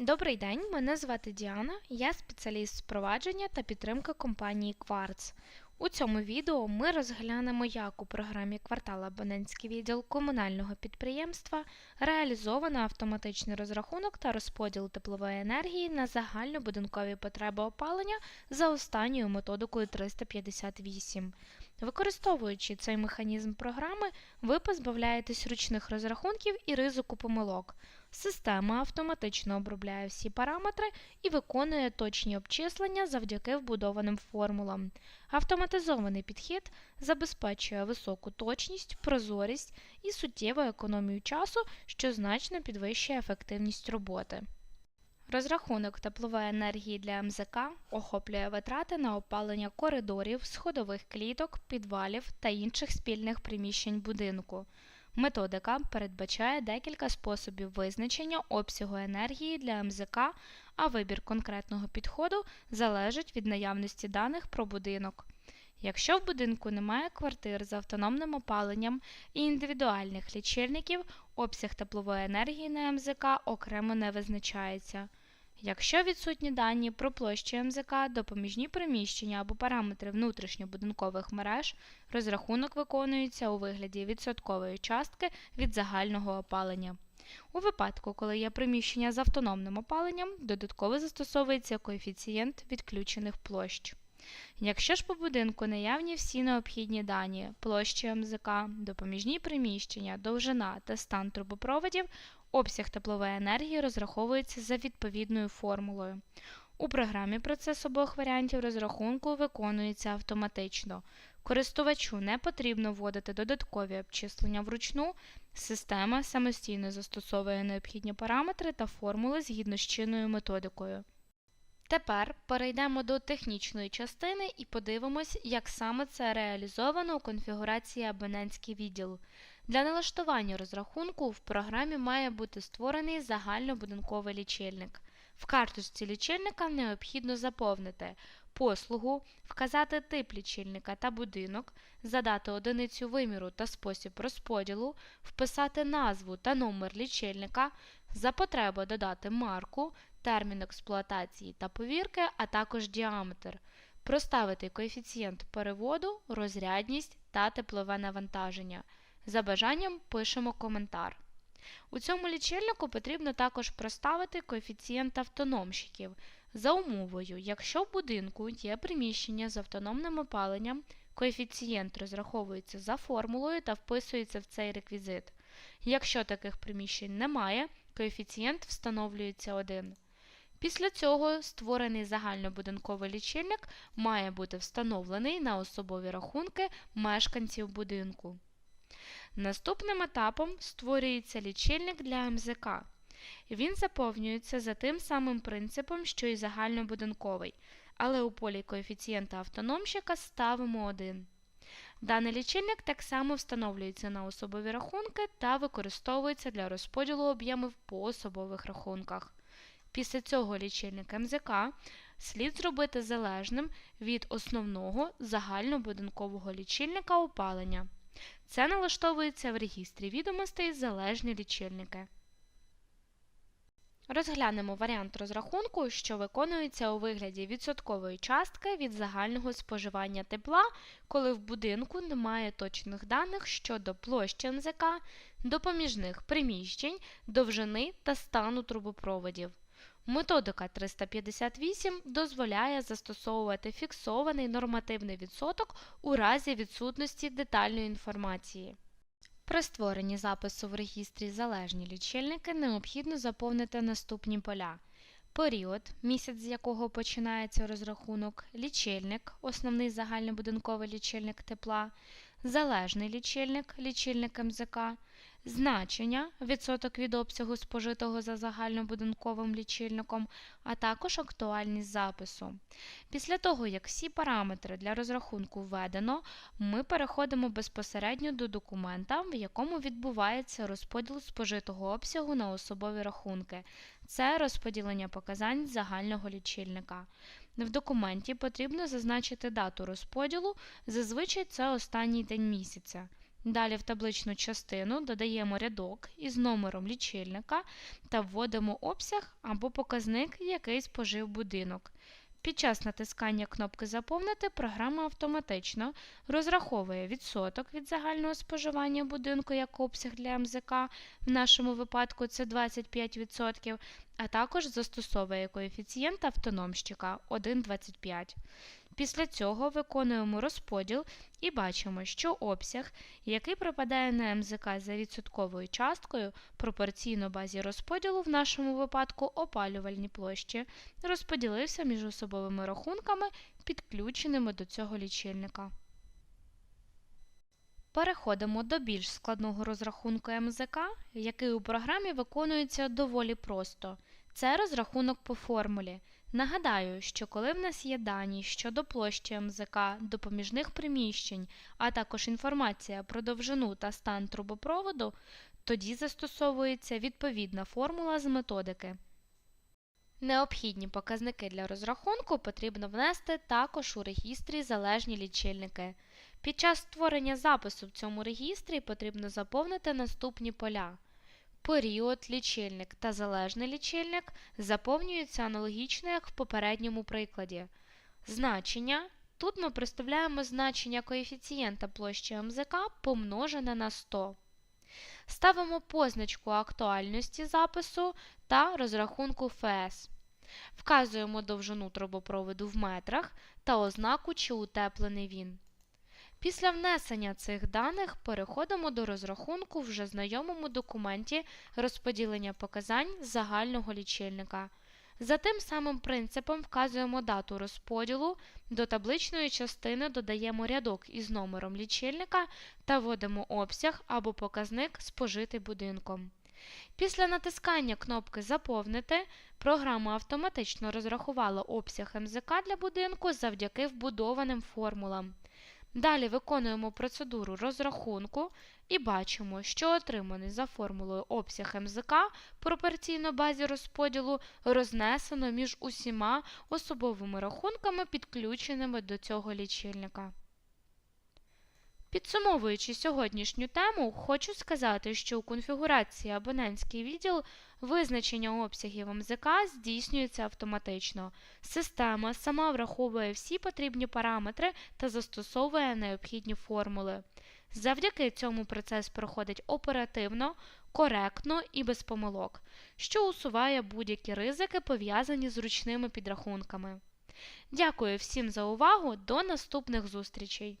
Добрий день, мене звати Діана, я спеціаліст з впровадження та підтримки компанії Quartz. У цьому відео ми розглянемо, як у програмі квартал абонентський відділ комунального підприємства реалізовано автоматичний розрахунок та розподіл теплової енергії на загальнобудинкові потреби опалення за останньою методикою 358. Використовуючи цей механізм програми, ви позбавляєтесь ручних розрахунків і ризику помилок. Система автоматично обробляє всі параметри і виконує точні обчислення завдяки вбудованим формулам. Автоматизований підхід забезпечує високу точність, прозорість і суттєву економію часу, що значно підвищує ефективність роботи. Розрахунок теплової енергії для МЗК охоплює витрати на опалення коридорів, сходових кліток, підвалів та інших спільних приміщень будинку. Методика передбачає декілька способів визначення обсягу енергії для МЗК, а вибір конкретного підходу залежить від наявності даних про будинок. Якщо в будинку немає квартир з автономним опаленням і індивідуальних лічильників, обсяг теплової енергії на МЗК окремо не визначається. Якщо відсутні дані про площу МЗК, допоміжні приміщення або параметри внутрішньобудинкових мереж, розрахунок виконується у вигляді відсоткової частки від загального опалення. У випадку, коли є приміщення з автономним опаленням, додатково застосовується коефіцієнт відключених площ. Якщо ж по будинку наявні всі необхідні дані площі МЗК, допоміжні приміщення, довжина та стан трубопроводів, обсяг теплової енергії розраховується за відповідною формулою. У програмі процес обох варіантів розрахунку виконується автоматично. Користувачу не потрібно вводити додаткові обчислення вручну, система самостійно застосовує необхідні параметри та формули згідно з чинною методикою. Тепер перейдемо до технічної частини і подивимось, як саме це реалізовано у конфігурації абонентський відділ. Для налаштування розрахунку в програмі має бути створений загальнобудинковий лічильник. В карточці лічильника необхідно заповнити послугу, вказати тип лічильника та будинок, задати одиницю виміру та спосіб розподілу, вписати назву та номер лічильника, за потреби додати марку, термін експлуатації та повірки, а також діаметр, проставити коефіцієнт переводу, розрядність та теплове навантаження. За бажанням пишемо коментар. У цьому лічильнику потрібно також проставити коефіцієнт автономщиків за умовою, якщо в будинку є приміщення з автономним опаленням, коефіцієнт розраховується за формулою та вписується в цей реквізит. Якщо таких приміщень немає, коефіцієнт встановлюється 1. Після цього створений загальнобудинковий лічильник має бути встановлений на особові рахунки мешканців будинку. Наступним етапом створюється лічильник для МЗК. Він заповнюється за тим самим принципом, що і загальнобудинковий, але у полі коефіцієнта автономщика ставимо 1. Даний лічильник так само встановлюється на особові рахунки та використовується для розподілу об'ємів по особових рахунках. Після цього лічильник МЗК слід зробити залежним від основного загальнобудинкового лічильника опалення. Це налаштовується в регістрі відомостей залежні лічильники. Розглянемо варіант розрахунку, що виконується у вигляді відсоткової частки від загального споживання тепла, коли в будинку немає точних даних щодо площі НЗК, допоміжних приміщень, довжини та стану трубопроводів. Методика 358 дозволяє застосовувати фіксований нормативний відсоток у разі відсутності детальної інформації. При створенні запису в регістрі залежні лічильники необхідно заповнити наступні поля. Період, місяць з якого починається розрахунок, лічильник, основний загальнобудинковий лічильник тепла, залежний лічильник, лічильник МЗК, значення відсоток від обсягу спожитого за загальнобудинковим лічильником, а також актуальність запису. Після того, як всі параметри для розрахунку введено, ми переходимо безпосередньо до документа, в якому відбувається розподіл спожитого обсягу на особові рахунки. Це розподілення показань загального лічильника. В документі потрібно зазначити дату розподілу, зазвичай це останній день місяця. Далі в табличну частину додаємо рядок із номером лічильника та вводимо обсяг або показник, який спожив будинок. Під час натискання кнопки Заповнити програма автоматично розраховує відсоток від загального споживання будинку як обсяг для МЗК, в нашому випадку це 25%, а також застосовує коефіцієнт автономщика 1,25. Після цього виконуємо розподіл і бачимо, що обсяг, який припадає на МЗК за відсотковою часткою, пропорційно базі розподілу, в нашому випадку опалювальні площі, розподілився між особовими рахунками, підключеними до цього лічильника. Переходимо до більш складного розрахунку МЗК, який у програмі виконується доволі просто. Це розрахунок по формулі. Нагадаю, що коли в нас є дані щодо площі МЗК, допоміжних приміщень, а також інформація про довжину та стан трубопроводу, тоді застосовується відповідна формула з методики. Необхідні показники для розрахунку потрібно внести також у регістрі залежні лічильники. Під час створення запису в цьому регістрі потрібно заповнити наступні поля. Період, лічильник та залежний лічильник заповнюються аналогічно, як в попередньому прикладі. Значення. Тут ми представляємо значення коефіцієнта площі МЗК помножене на 100. Ставимо позначку актуальності запису та розрахунку ФС. Вказуємо довжину трубопроводу в метрах та ознаку, чи утеплений він. Після внесення цих даних переходимо до розрахунку в вже знайомому документі розподілення показань загального лічильника. За тим самим принципом вказуємо дату розподілу, до табличної частини додаємо рядок із номером лічильника та вводимо обсяг або показник спожитий будинком. Після натискання кнопки Заповнити програма автоматично розрахувала обсяг МЗК для будинку завдяки вбудованим формулам. Далі виконуємо процедуру розрахунку і бачимо, що отриманий за формулою обсяг МЗК пропорційно базі розподілу рознесено між усіма особовими рахунками, підключеними до цього лічильника. Підсумовуючи сьогоднішню тему, хочу сказати, що у конфігурації абонентський відділ визначення обсягів МЗК здійснюється автоматично. Система сама враховує всі потрібні параметри та застосовує необхідні формули. Завдяки цьому процес проходить оперативно, коректно і без помилок, що усуває будь-які ризики, пов'язані з ручними підрахунками. Дякую всім за увагу! До наступних зустрічей!